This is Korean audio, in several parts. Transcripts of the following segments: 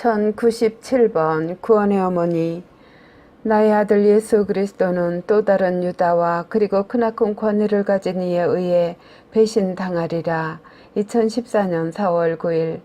1097번 구원의 어머니 나의 아들 예수 그리스도는 또 다른 유다와 그리고 크나큰 권위를 가진 이에 의해 배신당하리라. 2014년 4월 9일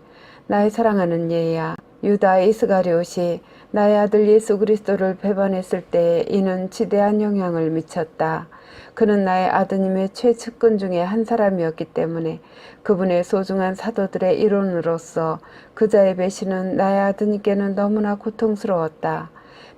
나의 사랑하는 예야 유다 이스가리옷이 나의 아들 예수 그리스도를 배반했을 때 이는 지대한 영향을 미쳤다. 그는 나의 아드님의 최측근 중에 한 사람이었기 때문에 그분의 소중한 사도들의 일원으로서 그자의 배신은 나의 아드님께는 너무나 고통스러웠다.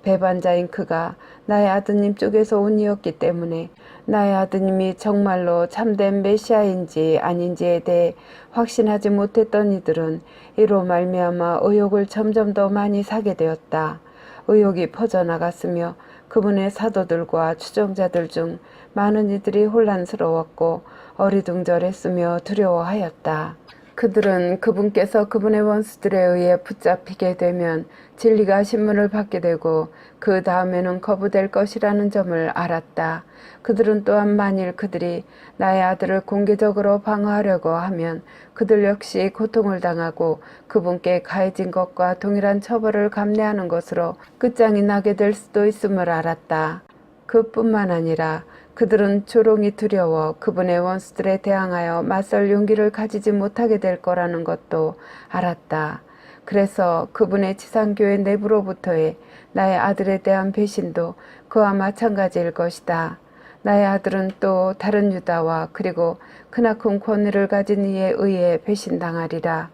배반자인 그가 나의 아드님 쪽에서 온 이었기 때문에 나의 아드님이 정말로 참된 메시아인지 아닌지에 대해 확신하지 못했던 이들은 이로 말미암아 의혹을 점점 더 많이 사게 되었다. 의혹이 퍼져나갔으며 그분의 사도들과 추종자들 중 많은 이들이 혼란스러웠고 어리둥절했으며 두려워하였다. 그들은 그분께서 그분의 원수들에 의해 붙잡히게 되면 진리가 신문을 받게 되고 그 다음에는 거부될 것이라는 점을 알았다. 그들은 또한 만일 그들이 나의 아들을 공개적으로 방어하려고 하면 그들 역시 고통을 당하고 그분께 가해진 것과 동일한 처벌을 감내하는 것으로 끝장이 나게 될 수도 있음을 알았다. 그뿐만 아니라 그들은 조롱이 두려워 그분의 원수들에 대항하여 맞설 용기를 가지지 못하게 될 거라는 것도 알았다. 그래서 그분의 지상교회 내부로부터의 나의 아들에 대한 배신도 그와 마찬가지일 것이다. 나의 아들은 또 다른 유다와 그리고 크나큰 권위를 가진 이에 의해 배신당하리라.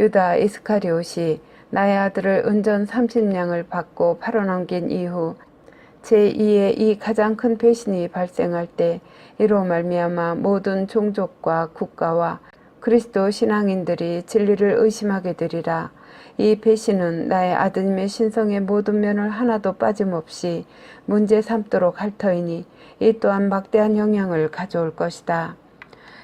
유다 이스카리옷이 나의 아들을 은전 30냥을 받고 팔아넘긴 이후 제2의 이 가장 큰 배신이 발생할 때 이로 말미암아 모든 종족과 국가와 그리스도 신앙인들이 진리를 의심하게 되리라. 이 배신은 나의 아드님의 신성의 모든 면을 하나도 빠짐없이 문제 삼도록 할 터이니 이 또한 막대한 영향을 가져올 것이다.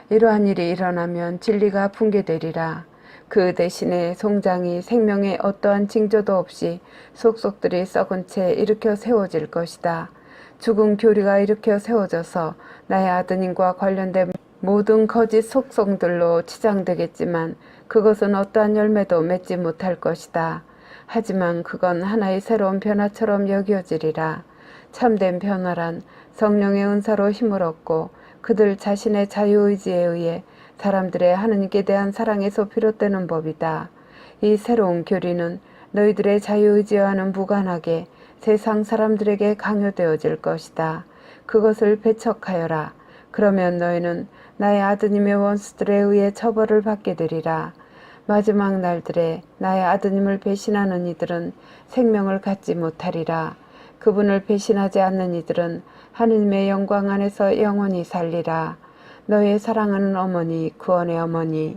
이러한 일이 일어나면 진리가 붕괴되리라. 그 대신에 송장이 생명의 어떠한 징조도 없이 속속들이 썩은 채 일으켜 세워질 것이다. 죽은 교리가 일으켜 세워져서 나의 아드님과 관련된 모든 거짓 속성들로 치장되겠지만 그것은 어떠한 열매도 맺지 못할 것이다. 하지만 그건 하나의 새로운 변화처럼 여겨지리라. 참된 변화란 성령의 은사로 힘을 얻고 그들 자신의 자유의지에 의해 사람들의 하느님께 대한 사랑에서 비롯되는 법이다. 이 새로운 교리는 너희들의 자유의지와는 무관하게 세상 사람들에게 강요되어질 것이다. 그것을 배척하여라. 그러면 너희는 나의 아드님의 원수들에 의해 처벌을 받게 되리라. 마지막 날들에 나의 아드님을 배신하는 이들은 생명을 갖지 못하리라. 그분을 배신하지 않는 이들은 하느님의 영광 안에서 영원히 살리라. 너의 사랑하는 어머니, 구원의 어머니,